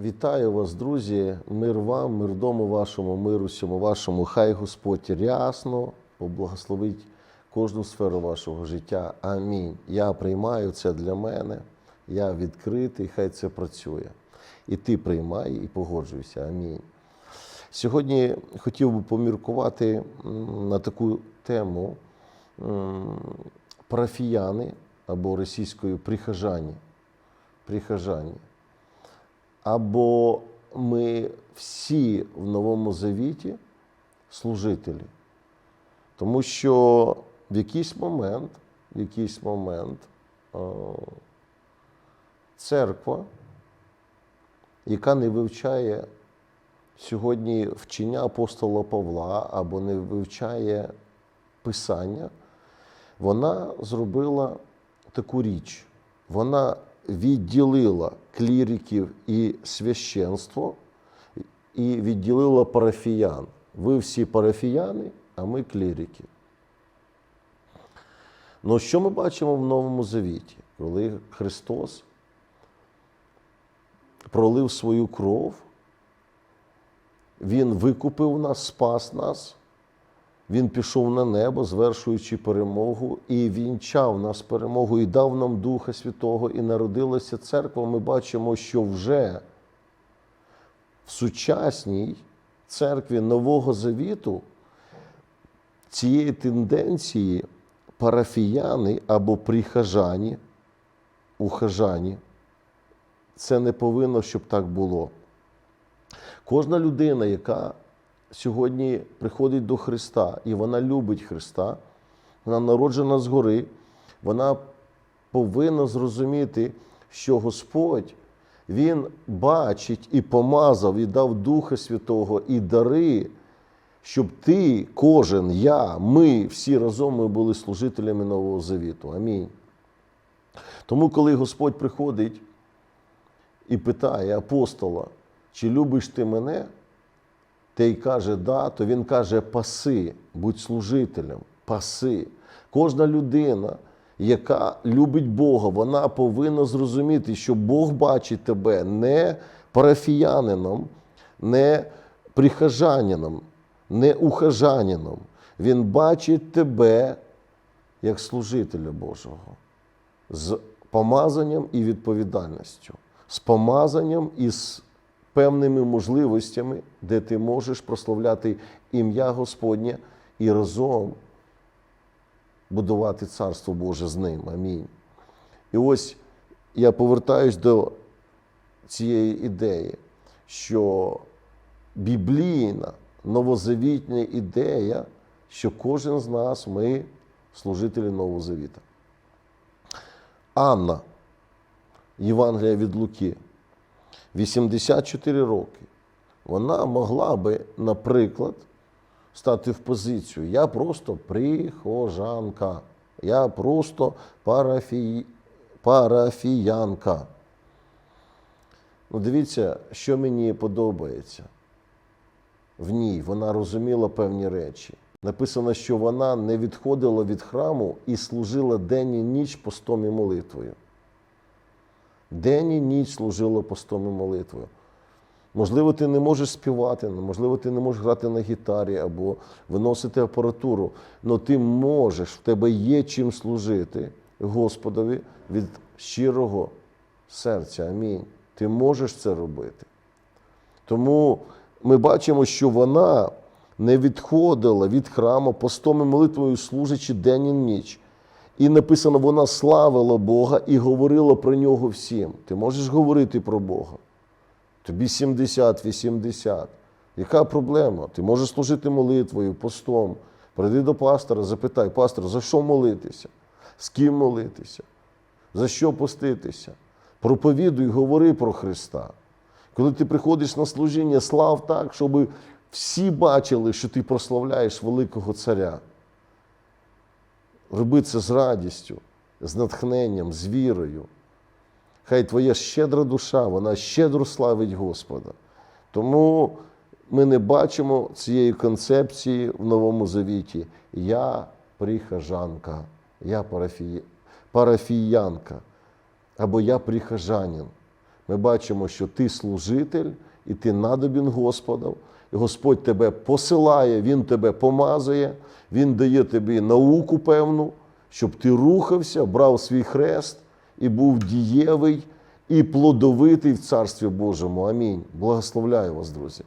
Вітаю вас, друзі. Мир вам, мир дому вашому, мир усьому вашому. Хай Господь рясно поблагословить кожну сферу вашого життя. Амінь. Я приймаю це для мене. Я відкритий, хай це працює. І ти приймай і погоджуйся. Амінь. Сьогодні хотів би поміркувати на таку тему парафіяни або російською прихожані. Прихожані. Або ми всі в Новому Завіті служителі. Тому що в якийсь момент, в якийсь момент е, церква, яка не вивчає сьогодні вчення апостола Павла або не вивчає Писання, вона зробила таку річ. Вона відділила кліриків і священство і відділила парафіян. Ви всі парафіяни, а ми клірики. Ну, що ми бачимо в Новому Завіті, коли Христос пролив свою кров, Він викупив нас, спас нас, Він пішов на небо, звершуючи перемогу, і вінчав нас перемогу, і дав нам Духа Святого, і народилася церква. Ми бачимо, що вже в сучасній церкві Нового Завіту цієї тенденції парафіяни або прихожані, ухожані, це не повинно, щоб так було. Кожна людина, яка сьогодні приходить до Христа і вона любить Христа, вона народжена згори, вона повинна зрозуміти, що Господь Він бачить і помазав, і дав Духа Святого, і дари, щоб ти, кожен, я, ми всі разом ми були служителями Нового Завіту. Амінь. Тому, коли Господь приходить і питає апостола, чи любиш ти мене? Той каже, да, то він каже, паси, будь служителем, паси. Кожна людина, яка любить Бога, вона повинна зрозуміти, що Бог бачить тебе не парафіянином, не прихожанином, не ухожанином. Він бачить тебе як служителя Божого з помазанням і відповідальністю, з помазанням і з певними можливостями, де ти можеш прославляти ім'я Господнє і разом будувати Царство Боже з ним. Амінь. І ось я повертаюсь до цієї ідеї, що біблійна, новозавітня ідея, що кожен з нас ми служителі Нового Завіта. Анна, Євангелія від Луки, 84 роки. Вона могла би, наприклад, стати в позицію. Я просто прихожанка, я просто парафі... парафіянка. Ну, дивіться, що мені подобається в ній. Вона розуміла певні речі. Написано, що вона не відходила від храму і служила день і ніч постом і молитвою. День і ніч служила постом і молитвою. Можливо, ти не можеш співати, можливо, ти не можеш грати на гітарі або виносити апаратуру, але ти можеш, в тебе є чим служити Господові від щирого серця. Амінь. Ти можеш це робити. Тому ми бачимо, що вона не відходила від храму постом і молитвою, служачи день і ніч. І написано, вона славила Бога і говорила про нього всім. Ти можеш говорити про Бога. Тобі 70, 80. Яка проблема? Ти можеш служити молитвою, постом. Прийди до пастора, запитай, пастор, за що молитися? З ким молитися? За що поститися? Проповідуй, говори про Христа. Коли ти приходиш на служіння, слав так, щоб всі бачили, що ти прославляєш великого царя. Роби це з радістю, з натхненням, з вірою. Хай твоя щедра душа, вона щедро славить Господа. Тому ми не бачимо цієї концепції в Новому Завіті. Я прихожанка, я парафі... парафіянка, або я прихожанин. Ми бачимо, що ти служитель, і ти надобін Господа. Господь тебе посилає, Він тебе помазує, Він дає тобі науку певну, щоб ти рухався, брав свій хрест і був дієвий і плодовитий в Царстві Божому. Амінь. Благословляю вас, друзі.